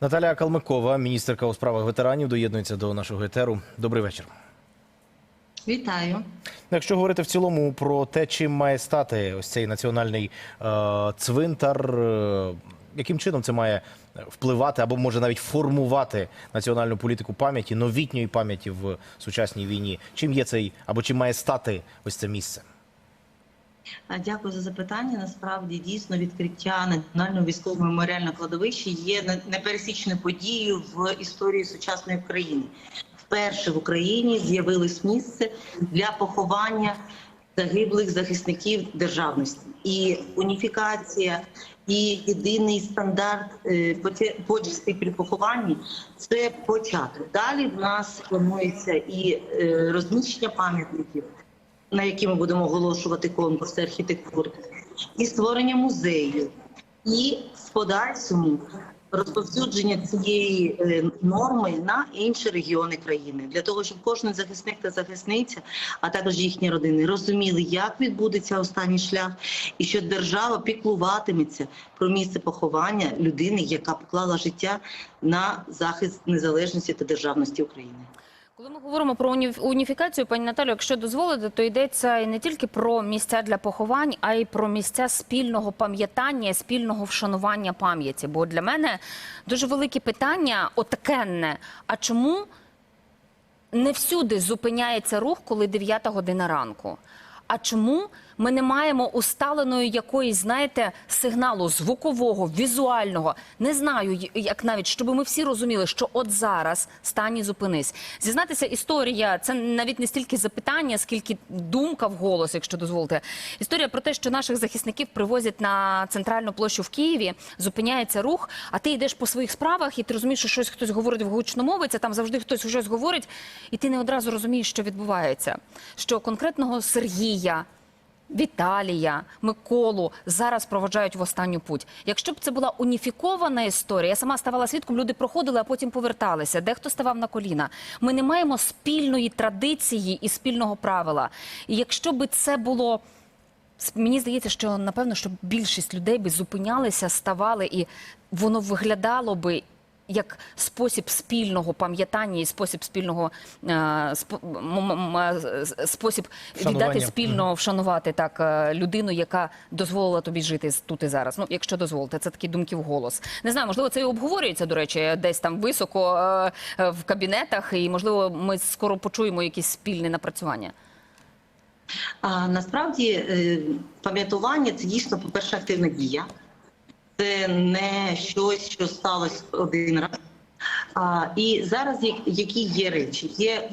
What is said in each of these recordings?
Наталія Калмикова, міністерка у справах ветеранів, доєднується до нашого етеру. Добрий вечір. Вітаю. Якщо говорити в цілому про те, чим має стати ось цей національний е, цвинтар, е, яким чином це має впливати або може навіть формувати національну політику пам'яті, новітньої пам'яті в сучасній війні? Чим є цей або чим має стати ось це місце? Дякую за запитання. Насправді дійсно відкриття національного військового меморіального кладовища є не- непересічною подією в історії сучасної України. Вперше в Україні з'явилось місце для поховання загиблих захисників державності і уніфікація. І єдиний стандарт е, почесті при похованні це початок. Далі в нас планується і е, розміщення пам'ятників, на які ми будемо оголошувати конкурси архітектури, і створення музею, і в подальшому розповсюдження цієї е, норми на інші регіони країни для того, щоб кожен захисник та захисниця, а також їхні родини, розуміли, як відбудеться останній шлях, і що держава піклуватиметься про місце поховання людини, яка поклала життя на захист незалежності та державності України. Коли ми говоримо про уні- уніфікацію, пані Наталю, якщо дозволите, то йдеться і не тільки про місця для поховань, а й про місця спільного пам'ятання, спільного вшанування пам'яті. Бо для мене дуже велике питання отакенне. А чому не всюди зупиняється рух, коли 9 година ранку? А чому ми не маємо усталеної якоїсь, знаєте, сигналу звукового, візуального? Не знаю, як навіть, щоб ми всі розуміли, що от зараз стані зупинись. Зізнатися, історія це навіть не стільки запитання, скільки думка в голос, якщо дозволите. Історія про те, що наших захисників привозять на центральну площу в Києві, зупиняється рух, а ти йдеш по своїх справах, і ти розумієш, що щось хтось говорить в гучномовиці, там завжди хтось щось говорить, і ти не одразу розумієш, що відбувається. Що конкретного Сергія. Віталія, Миколу зараз проводжають в останню путь. Якщо б це була уніфікована історія, я сама ставала свідком, люди проходили, а потім поверталися. Дехто ставав на коліна. Ми не маємо спільної традиції і спільного правила. І якщо би це було. Мені здається, що напевно, що більшість людей би зупинялися, ставали, і воно виглядало би як спосіб спільного пам'ятання і спосіб спільного е, с- спосіб віддати спільно вшанувати так е, людину, яка дозволила тобі жити тут і зараз. Ну, якщо дозволите, це такі думки в голос. Не знаю, можливо, це і обговорюється, до речі, десь там високо е, е, в кабінетах, і можливо, ми скоро почуємо якісь спільне напрацювання. А насправді е, пам'ятування це дійсно, по-перше, активна дія. Це не щось, що сталося один раз. І зараз які є речі? Є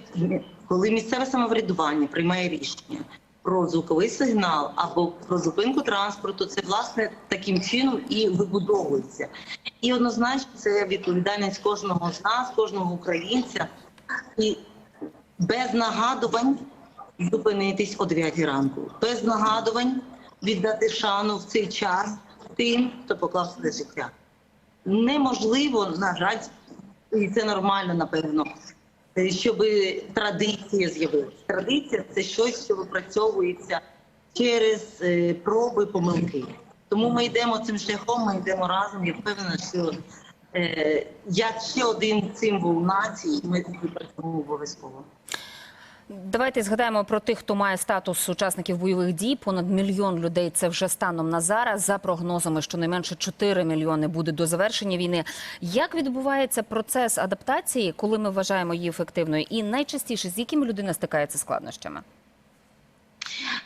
коли місцеве самоврядування приймає рішення про звуковий сигнал або про зупинку транспорту, це власне таким чином і вибудовується. І однозначно це відповідальність кожного з нас, кожного українця. І без нагадувань зупинитись о 9 ранку, без нагадувань віддати шану в цей час тим, хто поклав своє життя. Неможливо, на жаль, і це нормально, напевно, щоб традиція з'явилася. Традиція це щось, що випрацьовується через е, проби помилки. Тому ми йдемо цим шляхом, ми йдемо разом. Я впевнена, що е, як ще один символ нації, ми це випрацюємо обов'язково. Давайте згадаємо про тих, хто має статус учасників бойових дій. Понад мільйон людей це вже станом на зараз. За прогнозами, щонайменше 4 мільйони буде до завершення війни. Як відбувається процес адаптації, коли ми вважаємо її ефективною? І найчастіше з якими людина стикається складнощами?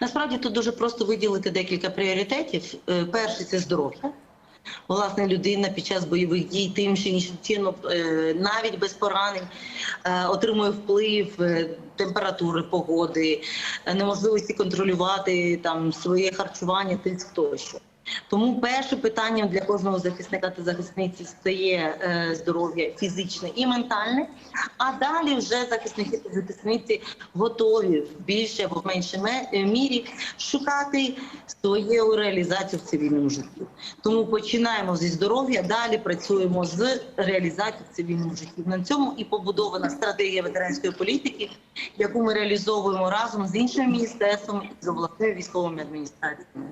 Насправді тут дуже просто виділити декілька пріоритетів. Е, Перший це здоров'я. Власне, людина під час бойових дій тим чи іншим чином, е, навіть без поранень, е, отримує вплив е, температури, погоди, неможливості контролювати там своє харчування, тиск тощо. Тому першим питанням для кожного захисника та захисниці стає е, здоров'я фізичне і ментальне. А далі вже захисники та захисниці готові в більше або в меншій е, мірі шукати свою реалізацію в цивільному житті. Тому починаємо зі здоров'я, далі працюємо з реалізацією в цивільному житті. На цьому і побудована стратегія ветеранської політики, яку ми реалізовуємо разом з іншими міністерствами і з обласними військовими адміністраціями.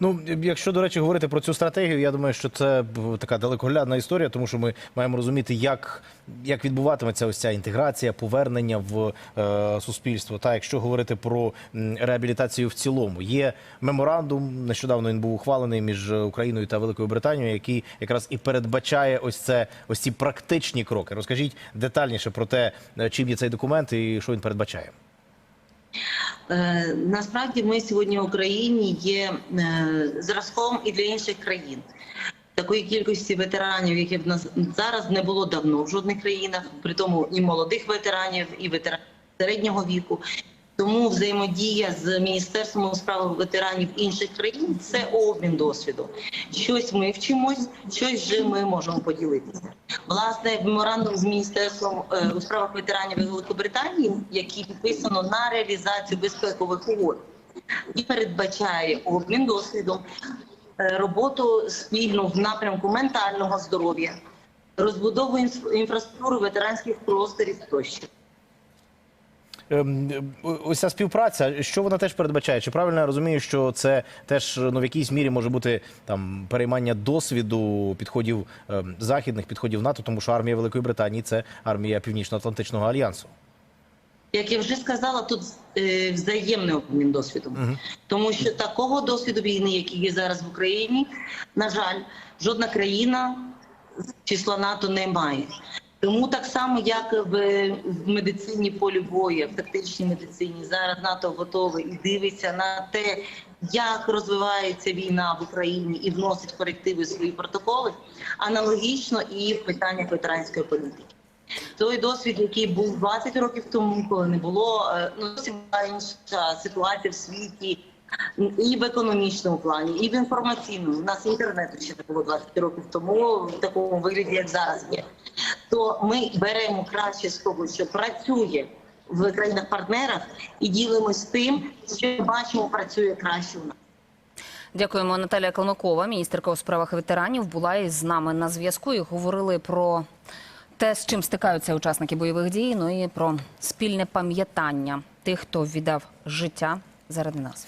Ну, якщо якщо, до речі, говорити про цю стратегію, я думаю, що це така далекоглядна історія, тому що ми маємо розуміти, як, як відбуватиметься ось ця інтеграція, повернення в е, суспільство. Та якщо говорити про реабілітацію в цілому, є меморандум. Нещодавно він був ухвалений між Україною та Великою Британією, який якраз і передбачає ось це ось ці практичні кроки. Розкажіть детальніше про те, е, чим є цей документ і що він передбачає. Е, Насправді ми сьогодні в Україні є е, зразком і для інших країн. Такої кількості ветеранів, яких в нас зараз не було давно в жодних країнах, при тому і молодих ветеранів, і ветеранів середнього віку. Тому взаємодія з міністерством у справах ветеранів інших країн це обмін досвідом. Щось ми вчимось, щось вже ми можемо поділитися. Власне, меморандум з міністерством е, у справах ветеранів Великобританії, який підписано на реалізацію безпекових угод, і передбачає обмін досвідом, е, роботу спільну в напрямку ментального здоров'я, розбудову інф- інфраструктури ветеранських просторів тощо. Ем, Ось ця співпраця, що вона теж передбачає? Чи правильно я розумію, що це теж ну, в якійсь мірі може бути там переймання досвіду підходів ем, західних підходів НАТО, тому що армія Великої Британії це армія Північно-Атлантичного альянсу. Як я вже сказала, тут е, взаємний обмін досвідом, тому що такого досвіду війни, який є зараз в Україні, на жаль, жодна країна з числа НАТО не має. Тому так само, як в, в медицині полі бою, в тактичній медицині, зараз НАТО готовий і дивиться на те, як розвивається війна в Україні і вносить корективи в свої протоколи, аналогічно і в питаннях ветеранської політики. Той досвід, який був 20 років тому, коли не було е, ну інша ситуація в світі. І в економічному плані, і в інформаційному. У нас інтернету ще не було 20 років тому в такому вигляді, як зараз є. То ми беремо краще з того, що працює в країнах-партнерах, і ділимось тим, що бачимо, працює краще у нас. Дякуємо. Наталія Калмикова, міністерка у справах ветеранів, була із нами на зв'язку і говорили про те, з чим стикаються учасники бойових дій, ну і про спільне пам'ятання тих, хто віддав життя заради нас.